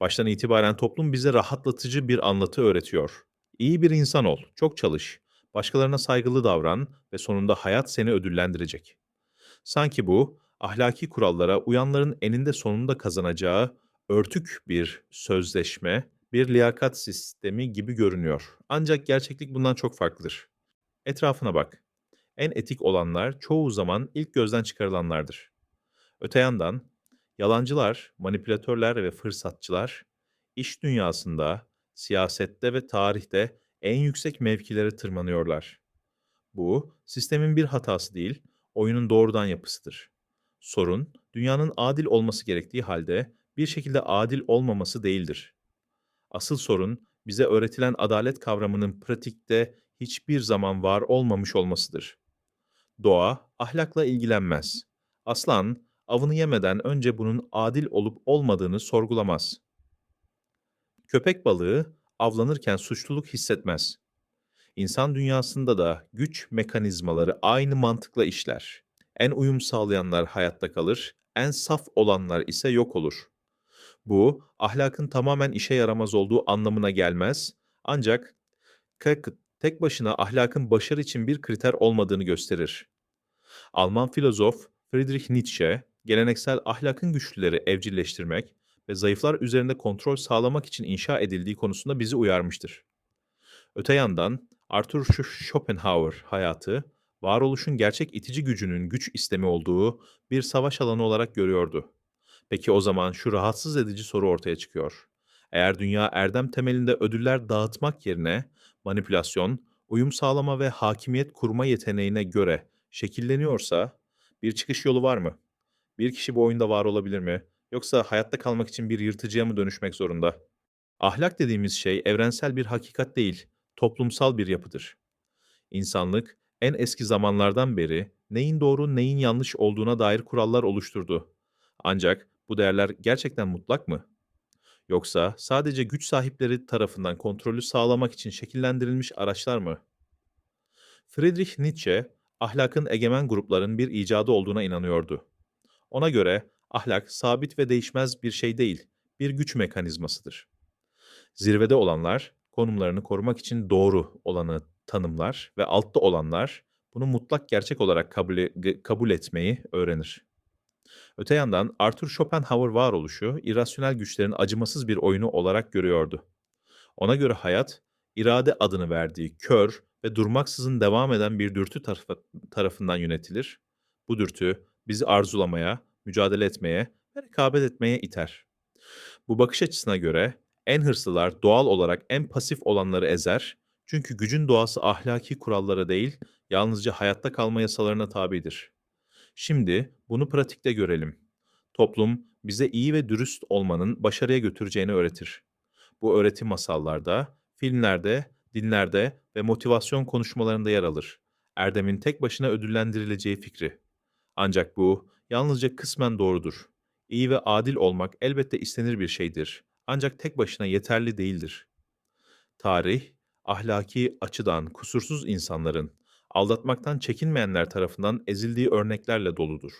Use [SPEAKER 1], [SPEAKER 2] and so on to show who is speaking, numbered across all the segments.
[SPEAKER 1] Baştan itibaren toplum bize rahatlatıcı bir anlatı öğretiyor. İyi bir insan ol, çok çalış, başkalarına saygılı davran ve sonunda hayat seni ödüllendirecek. Sanki bu, ahlaki kurallara uyanların eninde sonunda kazanacağı örtük bir sözleşme, bir liyakat sistemi gibi görünüyor. Ancak gerçeklik bundan çok farklıdır. Etrafına bak. En etik olanlar çoğu zaman ilk gözden çıkarılanlardır. Öte yandan yalancılar, manipülatörler ve fırsatçılar iş dünyasında, siyasette ve tarihte en yüksek mevkilere tırmanıyorlar. Bu sistemin bir hatası değil, oyunun doğrudan yapısıdır. Sorun dünyanın adil olması gerektiği halde bir şekilde adil olmaması değildir. Asıl sorun bize öğretilen adalet kavramının pratikte hiçbir zaman var olmamış olmasıdır. Doğa ahlakla ilgilenmez. Aslan avını yemeden önce bunun adil olup olmadığını sorgulamaz. Köpek balığı avlanırken suçluluk hissetmez. İnsan dünyasında da güç mekanizmaları aynı mantıkla işler. En uyum sağlayanlar hayatta kalır, en saf olanlar ise yok olur. Bu, ahlakın tamamen işe yaramaz olduğu anlamına gelmez, ancak tek başına ahlakın başarı için bir kriter olmadığını gösterir. Alman filozof Friedrich Nietzsche, geleneksel ahlakın güçlüleri evcilleştirmek ve zayıflar üzerinde kontrol sağlamak için inşa edildiği konusunda bizi uyarmıştır. Öte yandan Arthur Schopenhauer hayatı, varoluşun gerçek itici gücünün güç istemi olduğu bir savaş alanı olarak görüyordu. Peki o zaman şu rahatsız edici soru ortaya çıkıyor. Eğer dünya erdem temelinde ödüller dağıtmak yerine manipülasyon, uyum sağlama ve hakimiyet kurma yeteneğine göre şekilleniyorsa bir çıkış yolu var mı? Bir kişi bu oyunda var olabilir mi? Yoksa hayatta kalmak için bir yırtıcıya mı dönüşmek zorunda? Ahlak dediğimiz şey evrensel bir hakikat değil, toplumsal bir yapıdır. İnsanlık en eski zamanlardan beri neyin doğru neyin yanlış olduğuna dair kurallar oluşturdu. Ancak bu değerler gerçekten mutlak mı? Yoksa sadece güç sahipleri tarafından kontrolü sağlamak için şekillendirilmiş araçlar mı? Friedrich Nietzsche, ahlakın egemen grupların bir icadı olduğuna inanıyordu. Ona göre ahlak sabit ve değişmez bir şey değil, bir güç mekanizmasıdır. Zirvede olanlar konumlarını korumak için doğru olanı tanımlar ve altta olanlar bunu mutlak gerçek olarak kabul, kabul etmeyi öğrenir. Öte yandan Arthur Schopenhauer varoluşu irrasyonel güçlerin acımasız bir oyunu olarak görüyordu. Ona göre hayat, irade adını verdiği kör ve durmaksızın devam eden bir dürtü tarafı, tarafından yönetilir. Bu dürtü bizi arzulamaya, mücadele etmeye ve rekabet etmeye iter. Bu bakış açısına göre en hırslılar doğal olarak en pasif olanları ezer çünkü gücün doğası ahlaki kurallara değil, yalnızca hayatta kalma yasalarına tabidir. Şimdi bunu pratikte görelim. Toplum bize iyi ve dürüst olmanın başarıya götüreceğini öğretir. Bu öğreti masallarda, filmlerde, dinlerde ve motivasyon konuşmalarında yer alır. Erdem'in tek başına ödüllendirileceği fikri. Ancak bu yalnızca kısmen doğrudur. İyi ve adil olmak elbette istenir bir şeydir. Ancak tek başına yeterli değildir. Tarih, ahlaki açıdan kusursuz insanların, aldatmaktan çekinmeyenler tarafından ezildiği örneklerle doludur.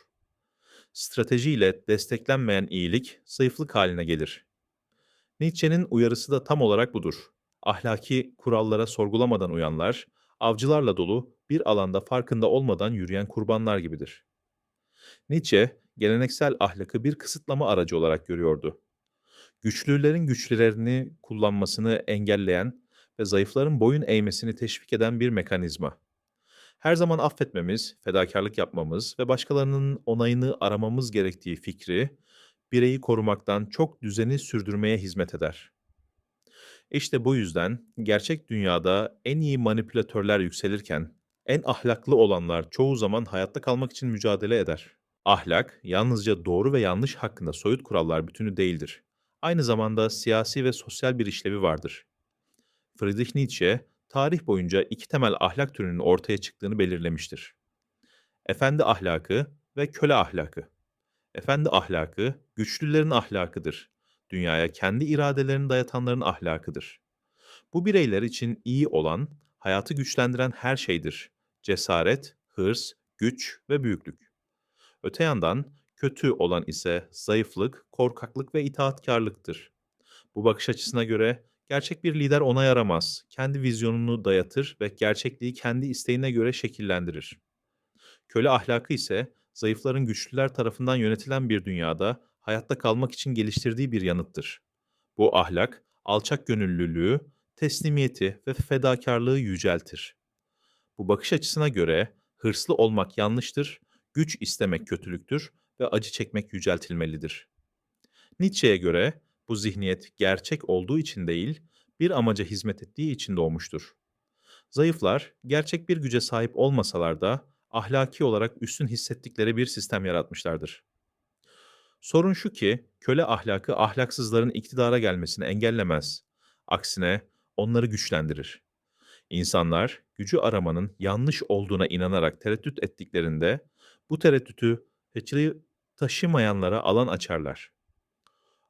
[SPEAKER 1] Stratejiyle desteklenmeyen iyilik zayıflık haline gelir. Nietzsche'nin uyarısı da tam olarak budur. Ahlaki kurallara sorgulamadan uyanlar, avcılarla dolu bir alanda farkında olmadan yürüyen kurbanlar gibidir. Nietzsche, geleneksel ahlakı bir kısıtlama aracı olarak görüyordu. Güçlülerin güçlerini kullanmasını engelleyen ve zayıfların boyun eğmesini teşvik eden bir mekanizma. Her zaman affetmemiz, fedakarlık yapmamız ve başkalarının onayını aramamız gerektiği fikri, bireyi korumaktan çok düzeni sürdürmeye hizmet eder. İşte bu yüzden gerçek dünyada en iyi manipülatörler yükselirken, en ahlaklı olanlar çoğu zaman hayatta kalmak için mücadele eder. Ahlak, yalnızca doğru ve yanlış hakkında soyut kurallar bütünü değildir. Aynı zamanda siyasi ve sosyal bir işlevi vardır. Friedrich Nietzsche, tarih boyunca iki temel ahlak türünün ortaya çıktığını belirlemiştir. Efendi ahlakı ve köle ahlakı. Efendi ahlakı, güçlülerin ahlakıdır. Dünyaya kendi iradelerini dayatanların ahlakıdır. Bu bireyler için iyi olan, hayatı güçlendiren her şeydir. Cesaret, hırs, güç ve büyüklük. Öte yandan kötü olan ise zayıflık, korkaklık ve itaatkarlıktır. Bu bakış açısına göre gerçek bir lider ona yaramaz. Kendi vizyonunu dayatır ve gerçekliği kendi isteğine göre şekillendirir. Köle ahlakı ise zayıfların güçlüler tarafından yönetilen bir dünyada hayatta kalmak için geliştirdiği bir yanıttır. Bu ahlak alçak gönüllülüğü, teslimiyeti ve fedakarlığı yüceltir. Bu bakış açısına göre hırslı olmak yanlıştır, güç istemek kötülüktür ve acı çekmek yüceltilmelidir. Nietzsche'ye göre bu zihniyet gerçek olduğu için değil, bir amaca hizmet ettiği için doğmuştur. Zayıflar, gerçek bir güce sahip olmasalar da ahlaki olarak üstün hissettikleri bir sistem yaratmışlardır. Sorun şu ki, köle ahlakı ahlaksızların iktidara gelmesini engellemez. Aksine onları güçlendirir. İnsanlar gücü aramanın yanlış olduğuna inanarak tereddüt ettiklerinde bu tereddütü hiçliği taşımayanlara alan açarlar.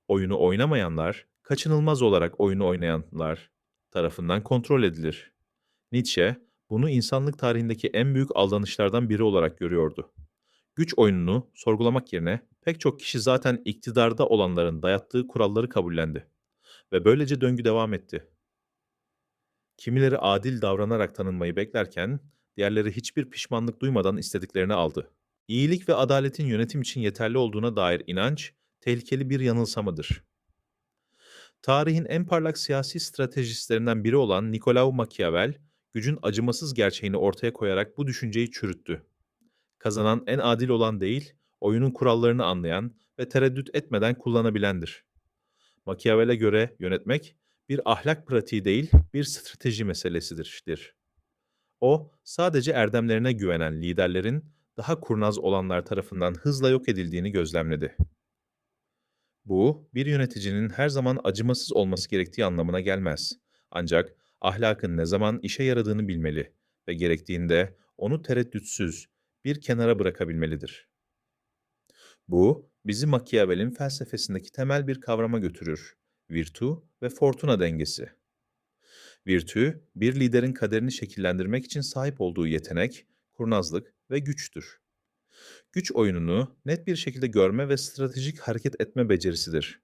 [SPEAKER 1] Oyunu oynamayanlar, kaçınılmaz olarak oyunu oynayanlar tarafından kontrol edilir. Nietzsche bunu insanlık tarihindeki en büyük aldanışlardan biri olarak görüyordu. Güç oyununu sorgulamak yerine pek çok kişi zaten iktidarda olanların dayattığı kuralları kabullendi ve böylece döngü devam etti. Kimileri adil davranarak tanınmayı beklerken, diğerleri hiçbir pişmanlık duymadan istediklerini aldı. İyilik ve adaletin yönetim için yeterli olduğuna dair inanç, tehlikeli bir yanılsamadır. Tarihin en parlak siyasi stratejistlerinden biri olan Nicolau Machiavelli, gücün acımasız gerçeğini ortaya koyarak bu düşünceyi çürüttü. Kazanan en adil olan değil, oyunun kurallarını anlayan ve tereddüt etmeden kullanabilendir. Machiavelli'e göre yönetmek bir ahlak pratiği değil, bir strateji meselesidir. O, sadece erdemlerine güvenen liderlerin daha kurnaz olanlar tarafından hızla yok edildiğini gözlemledi. Bu, bir yöneticinin her zaman acımasız olması gerektiği anlamına gelmez. Ancak ahlakın ne zaman işe yaradığını bilmeli ve gerektiğinde onu tereddütsüz bir kenara bırakabilmelidir. Bu, bizi Machiavelli'nin felsefesindeki temel bir kavrama götürür. Virtu ve fortuna dengesi. Virtü, bir liderin kaderini şekillendirmek için sahip olduğu yetenek, kurnazlık ve güçtür. Güç oyununu net bir şekilde görme ve stratejik hareket etme becerisidir.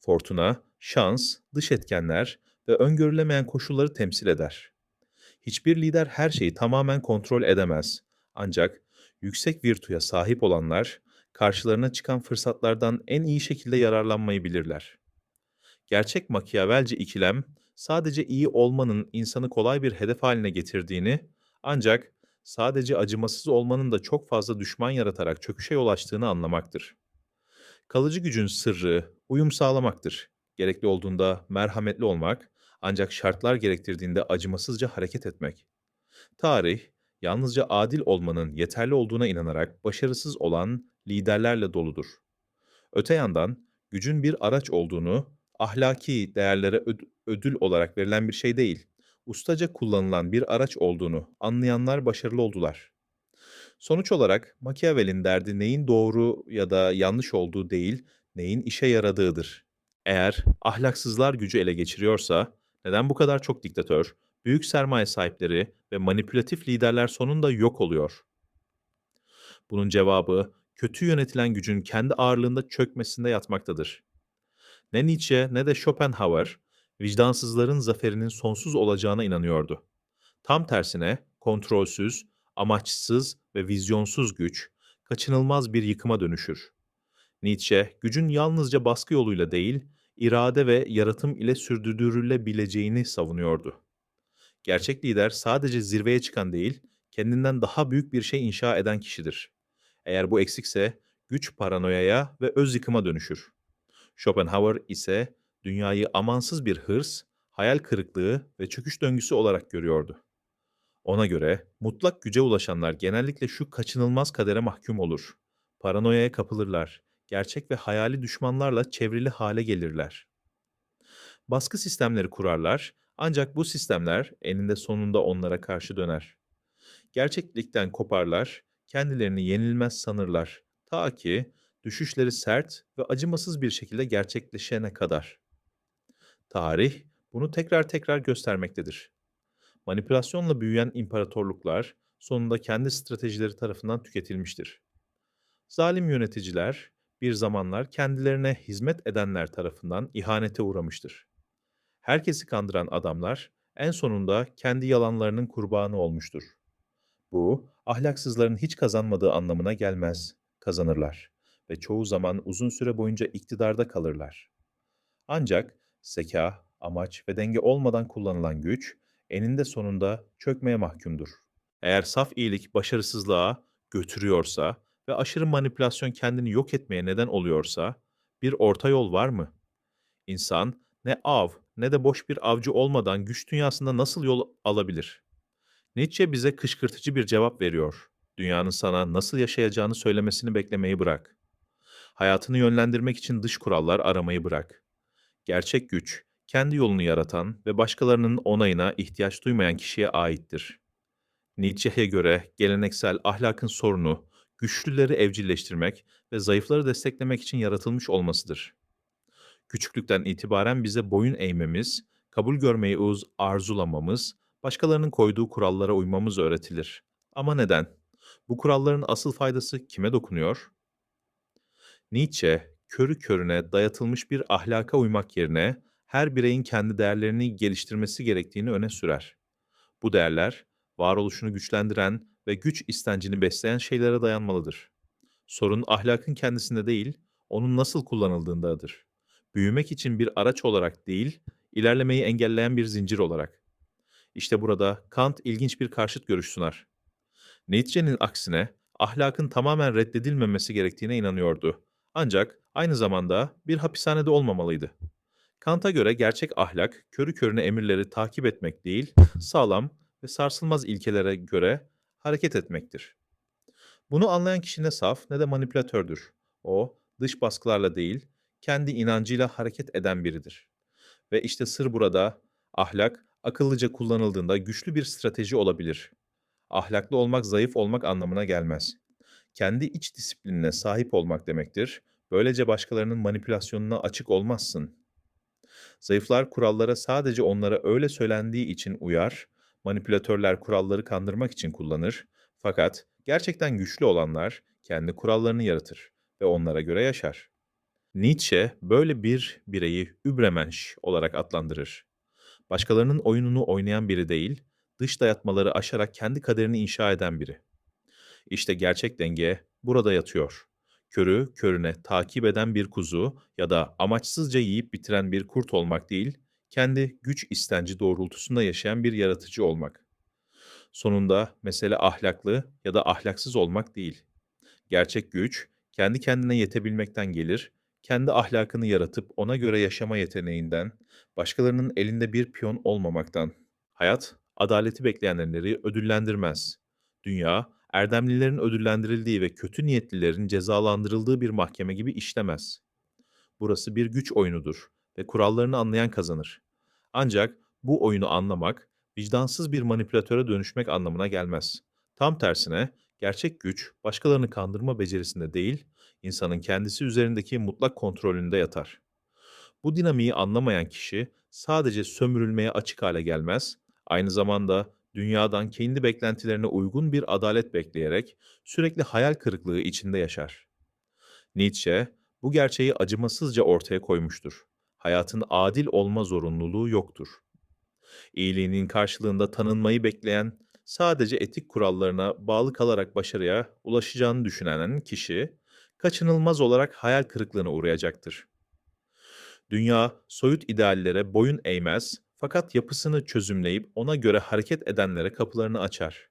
[SPEAKER 1] Fortuna, şans, dış etkenler ve öngörülemeyen koşulları temsil eder. Hiçbir lider her şeyi tamamen kontrol edemez. Ancak yüksek virtüye sahip olanlar karşılarına çıkan fırsatlardan en iyi şekilde yararlanmayı bilirler. Gerçek Machiavelci ikilem sadece iyi olmanın insanı kolay bir hedef haline getirdiğini ancak sadece acımasız olmanın da çok fazla düşman yaratarak çöküşe yol açtığını anlamaktır. Kalıcı gücün sırrı uyum sağlamaktır. Gerekli olduğunda merhametli olmak, ancak şartlar gerektirdiğinde acımasızca hareket etmek. Tarih, yalnızca adil olmanın yeterli olduğuna inanarak başarısız olan liderlerle doludur. Öte yandan gücün bir araç olduğunu, ahlaki değerlere ödül olarak verilen bir şey değil, ustaca kullanılan bir araç olduğunu anlayanlar başarılı oldular. Sonuç olarak Machiavelli'nin derdi neyin doğru ya da yanlış olduğu değil, neyin işe yaradığıdır. Eğer ahlaksızlar gücü ele geçiriyorsa, neden bu kadar çok diktatör, büyük sermaye sahipleri ve manipülatif liderler sonunda yok oluyor? Bunun cevabı kötü yönetilen gücün kendi ağırlığında çökmesinde yatmaktadır. Ne Nietzsche ne de Schopenhauer vicdansızların zaferinin sonsuz olacağına inanıyordu. Tam tersine kontrolsüz, amaçsız ve vizyonsuz güç kaçınılmaz bir yıkıma dönüşür. Nietzsche, gücün yalnızca baskı yoluyla değil, irade ve yaratım ile sürdürülebileceğini savunuyordu. Gerçek lider sadece zirveye çıkan değil, kendinden daha büyük bir şey inşa eden kişidir. Eğer bu eksikse güç paranoyaya ve öz yıkıma dönüşür. Schopenhauer ise dünyayı amansız bir hırs, hayal kırıklığı ve çöküş döngüsü olarak görüyordu. Ona göre mutlak güce ulaşanlar genellikle şu kaçınılmaz kadere mahkum olur. Paranoyaya kapılırlar, gerçek ve hayali düşmanlarla çevrili hale gelirler. Baskı sistemleri kurarlar ancak bu sistemler eninde sonunda onlara karşı döner. Gerçeklikten koparlar, kendilerini yenilmez sanırlar ta ki düşüşleri sert ve acımasız bir şekilde gerçekleşene kadar. Tarih bunu tekrar tekrar göstermektedir. Manipülasyonla büyüyen imparatorluklar sonunda kendi stratejileri tarafından tüketilmiştir. Zalim yöneticiler bir zamanlar kendilerine hizmet edenler tarafından ihanete uğramıştır. Herkesi kandıran adamlar en sonunda kendi yalanlarının kurbanı olmuştur. Bu, ahlaksızların hiç kazanmadığı anlamına gelmez. Kazanırlar ve çoğu zaman uzun süre boyunca iktidarda kalırlar. Ancak zeka, amaç ve denge olmadan kullanılan güç eninde sonunda çökmeye mahkumdur. Eğer saf iyilik başarısızlığa götürüyorsa ve aşırı manipülasyon kendini yok etmeye neden oluyorsa bir orta yol var mı? İnsan ne av ne de boş bir avcı olmadan güç dünyasında nasıl yol alabilir? Nietzsche bize kışkırtıcı bir cevap veriyor. Dünyanın sana nasıl yaşayacağını söylemesini beklemeyi bırak. Hayatını yönlendirmek için dış kurallar aramayı bırak. Gerçek güç, kendi yolunu yaratan ve başkalarının onayına ihtiyaç duymayan kişiye aittir. Nietzsche'ye göre geleneksel ahlakın sorunu, güçlüleri evcilleştirmek ve zayıfları desteklemek için yaratılmış olmasıdır. Küçüklükten itibaren bize boyun eğmemiz, kabul görmeyi uz arzulamamız, başkalarının koyduğu kurallara uymamız öğretilir. Ama neden? Bu kuralların asıl faydası kime dokunuyor? Nietzsche, körü körüne dayatılmış bir ahlaka uymak yerine her bireyin kendi değerlerini geliştirmesi gerektiğini öne sürer. Bu değerler, varoluşunu güçlendiren ve güç istencini besleyen şeylere dayanmalıdır. Sorun ahlakın kendisinde değil, onun nasıl kullanıldığındadır. Büyümek için bir araç olarak değil, ilerlemeyi engelleyen bir zincir olarak. İşte burada Kant ilginç bir karşıt görüş sunar. Nietzsche'nin aksine ahlakın tamamen reddedilmemesi gerektiğine inanıyordu. Ancak aynı zamanda bir hapishanede olmamalıydı. Kant'a göre gerçek ahlak, körü körüne emirleri takip etmek değil, sağlam ve sarsılmaz ilkelere göre hareket etmektir. Bunu anlayan kişi ne saf ne de manipülatördür. O, dış baskılarla değil, kendi inancıyla hareket eden biridir. Ve işte sır burada, ahlak, akıllıca kullanıldığında güçlü bir strateji olabilir. Ahlaklı olmak zayıf olmak anlamına gelmez. Kendi iç disiplinine sahip olmak demektir. Böylece başkalarının manipülasyonuna açık olmazsın. Zayıflar kurallara sadece onlara öyle söylendiği için uyar, manipülatörler kuralları kandırmak için kullanır. Fakat gerçekten güçlü olanlar kendi kurallarını yaratır ve onlara göre yaşar. Nietzsche böyle bir bireyi Übermensch olarak adlandırır. Başkalarının oyununu oynayan biri değil, dış dayatmaları aşarak kendi kaderini inşa eden biri. İşte gerçek denge burada yatıyor. Körü körüne takip eden bir kuzu ya da amaçsızca yiyip bitiren bir kurt olmak değil, kendi güç istenci doğrultusunda yaşayan bir yaratıcı olmak. Sonunda mesele ahlaklı ya da ahlaksız olmak değil. Gerçek güç kendi kendine yetebilmekten gelir, kendi ahlakını yaratıp ona göre yaşama yeteneğinden, başkalarının elinde bir piyon olmamaktan. Hayat, adaleti bekleyenleri ödüllendirmez. Dünya, erdemlilerin ödüllendirildiği ve kötü niyetlilerin cezalandırıldığı bir mahkeme gibi işlemez. Burası bir güç oyunudur ve kurallarını anlayan kazanır. Ancak bu oyunu anlamak, vicdansız bir manipülatöre dönüşmek anlamına gelmez. Tam tersine, gerçek güç başkalarını kandırma becerisinde değil, insanın kendisi üzerindeki mutlak kontrolünde yatar. Bu dinamiği anlamayan kişi sadece sömürülmeye açık hale gelmez, aynı zamanda dünyadan kendi beklentilerine uygun bir adalet bekleyerek sürekli hayal kırıklığı içinde yaşar. Nietzsche bu gerçeği acımasızca ortaya koymuştur. Hayatın adil olma zorunluluğu yoktur. İyiliğinin karşılığında tanınmayı bekleyen, sadece etik kurallarına bağlı kalarak başarıya ulaşacağını düşünen kişi, kaçınılmaz olarak hayal kırıklığına uğrayacaktır. Dünya, soyut ideallere boyun eğmez fakat yapısını çözümleyip ona göre hareket edenlere kapılarını açar.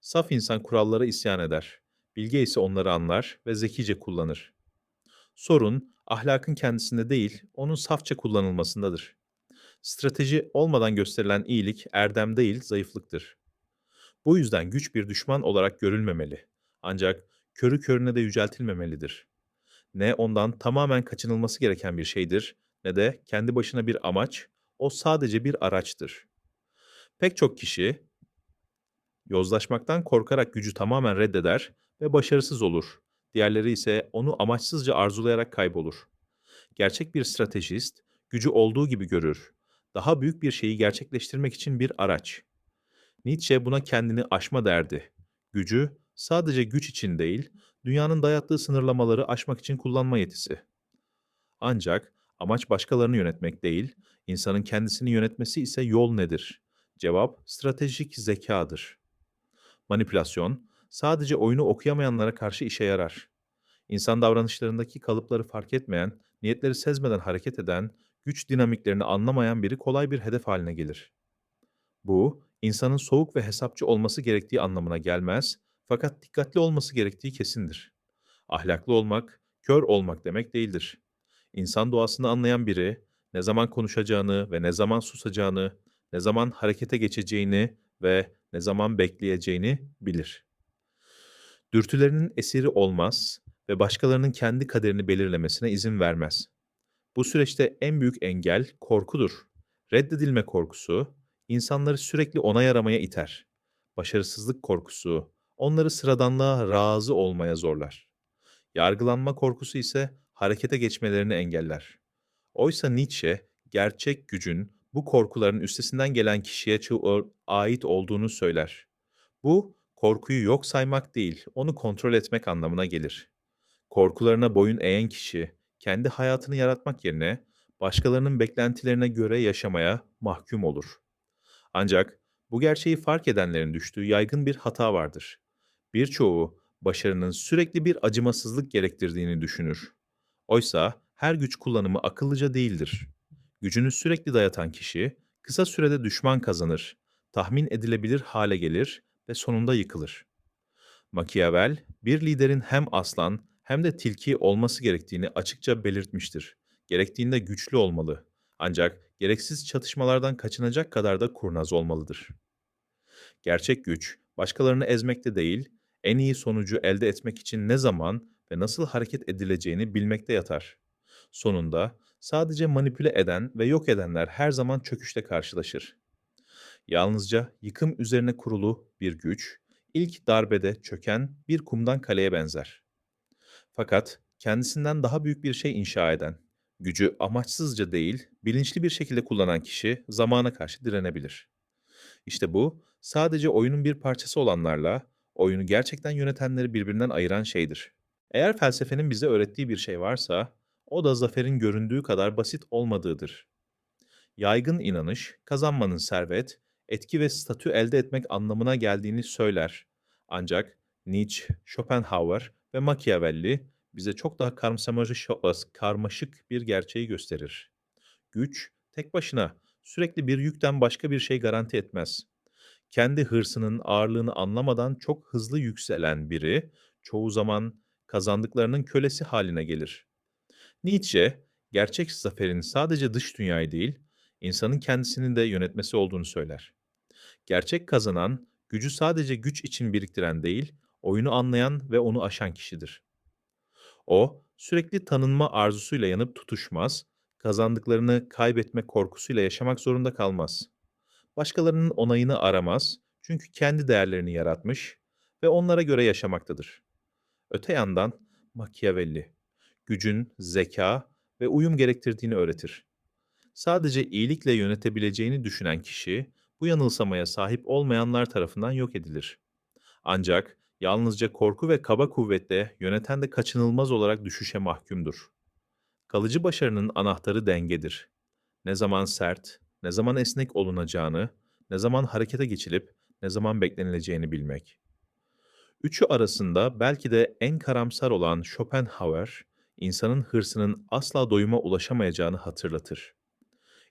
[SPEAKER 1] Saf insan kurallara isyan eder. Bilge ise onları anlar ve zekice kullanır. Sorun, ahlakın kendisinde değil, onun safça kullanılmasındadır. Strateji olmadan gösterilen iyilik erdem değil, zayıflıktır. Bu yüzden güç bir düşman olarak görülmemeli. Ancak körü körüne de yüceltilmemelidir. Ne ondan tamamen kaçınılması gereken bir şeydir, ne de kendi başına bir amaç, o sadece bir araçtır. Pek çok kişi yozlaşmaktan korkarak gücü tamamen reddeder ve başarısız olur. Diğerleri ise onu amaçsızca arzulayarak kaybolur. Gerçek bir stratejist gücü olduğu gibi görür. Daha büyük bir şeyi gerçekleştirmek için bir araç. Nietzsche buna kendini aşma derdi. Gücü sadece güç için değil, dünyanın dayattığı sınırlamaları aşmak için kullanma yetisi. Ancak amaç başkalarını yönetmek değil, insanın kendisini yönetmesi ise yol nedir? Cevap stratejik zekadır. Manipülasyon sadece oyunu okuyamayanlara karşı işe yarar. İnsan davranışlarındaki kalıpları fark etmeyen, niyetleri sezmeden hareket eden, güç dinamiklerini anlamayan biri kolay bir hedef haline gelir. Bu, insanın soğuk ve hesapçı olması gerektiği anlamına gelmez, fakat dikkatli olması gerektiği kesindir. Ahlaklı olmak, kör olmak demek değildir. İnsan doğasını anlayan biri, ne zaman konuşacağını ve ne zaman susacağını, ne zaman harekete geçeceğini ve ne zaman bekleyeceğini bilir. Dürtülerinin esiri olmaz ve başkalarının kendi kaderini belirlemesine izin vermez. Bu süreçte en büyük engel korkudur. Reddedilme korkusu, insanları sürekli onay aramaya iter. Başarısızlık korkusu, onları sıradanlığa razı olmaya zorlar. Yargılanma korkusu ise harekete geçmelerini engeller. Oysa Nietzsche, gerçek gücün bu korkuların üstesinden gelen kişiye ait olduğunu söyler. Bu, korkuyu yok saymak değil, onu kontrol etmek anlamına gelir. Korkularına boyun eğen kişi, kendi hayatını yaratmak yerine başkalarının beklentilerine göre yaşamaya mahkum olur. Ancak bu gerçeği fark edenlerin düştüğü yaygın bir hata vardır. Birçoğu başarının sürekli bir acımasızlık gerektirdiğini düşünür. Oysa her güç kullanımı akıllıca değildir. Gücünü sürekli dayatan kişi kısa sürede düşman kazanır, tahmin edilebilir hale gelir ve sonunda yıkılır. Machiavel, bir liderin hem aslan hem de tilki olması gerektiğini açıkça belirtmiştir. Gerektiğinde güçlü olmalı. Ancak gereksiz çatışmalardan kaçınacak kadar da kurnaz olmalıdır. Gerçek güç, başkalarını ezmekte değil, en iyi sonucu elde etmek için ne zaman ve nasıl hareket edileceğini bilmekte yatar. Sonunda sadece manipüle eden ve yok edenler her zaman çöküşle karşılaşır. Yalnızca yıkım üzerine kurulu bir güç, ilk darbede çöken bir kumdan kaleye benzer. Fakat kendisinden daha büyük bir şey inşa eden, gücü amaçsızca değil, bilinçli bir şekilde kullanan kişi zamana karşı direnebilir. İşte bu, sadece oyunun bir parçası olanlarla, oyunu gerçekten yönetenleri birbirinden ayıran şeydir. Eğer felsefenin bize öğrettiği bir şey varsa, o da zaferin göründüğü kadar basit olmadığıdır. Yaygın inanış, kazanmanın servet, etki ve statü elde etmek anlamına geldiğini söyler. Ancak Nietzsche, Schopenhauer ve Machiavelli bize çok daha karmaşık bir gerçeği gösterir. Güç, tek başına sürekli bir yükten başka bir şey garanti etmez. Kendi hırsının ağırlığını anlamadan çok hızlı yükselen biri, çoğu zaman kazandıklarının kölesi haline gelir. Nietzsche, gerçek zaferin sadece dış dünyayı değil, insanın kendisini de yönetmesi olduğunu söyler. Gerçek kazanan, gücü sadece güç için biriktiren değil, oyunu anlayan ve onu aşan kişidir. O, sürekli tanınma arzusuyla yanıp tutuşmaz, kazandıklarını kaybetme korkusuyla yaşamak zorunda kalmaz. Başkalarının onayını aramaz, çünkü kendi değerlerini yaratmış ve onlara göre yaşamaktadır. Öte yandan Machiavelli, gücün, zeka ve uyum gerektirdiğini öğretir. Sadece iyilikle yönetebileceğini düşünen kişi, bu yanılsamaya sahip olmayanlar tarafından yok edilir. Ancak yalnızca korku ve kaba kuvvetle yöneten de kaçınılmaz olarak düşüşe mahkumdur. Kalıcı başarının anahtarı dengedir. Ne zaman sert, ne zaman esnek olunacağını, ne zaman harekete geçilip ne zaman beklenileceğini bilmek. Üçü arasında belki de en karamsar olan Schopenhauer, insanın hırsının asla doyuma ulaşamayacağını hatırlatır.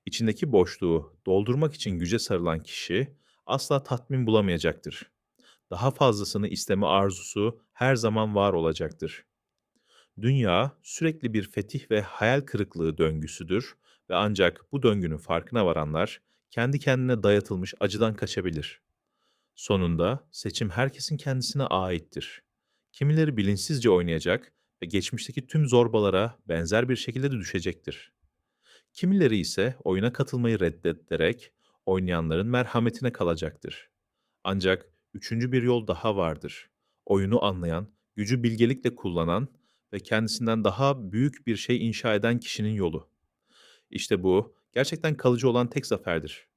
[SPEAKER 1] İçindeki boşluğu doldurmak için güce sarılan kişi asla tatmin bulamayacaktır. Daha fazlasını isteme arzusu her zaman var olacaktır. Dünya sürekli bir fetih ve hayal kırıklığı döngüsüdür ve ancak bu döngünün farkına varanlar kendi kendine dayatılmış acıdan kaçabilir. Sonunda seçim herkesin kendisine aittir. Kimileri bilinçsizce oynayacak ve geçmişteki tüm zorbalara benzer bir şekilde de düşecektir. Kimileri ise oyuna katılmayı reddederek oynayanların merhametine kalacaktır. Ancak üçüncü bir yol daha vardır. Oyunu anlayan, gücü bilgelikle kullanan ve kendisinden daha büyük bir şey inşa eden kişinin yolu. İşte bu gerçekten kalıcı olan tek zaferdir.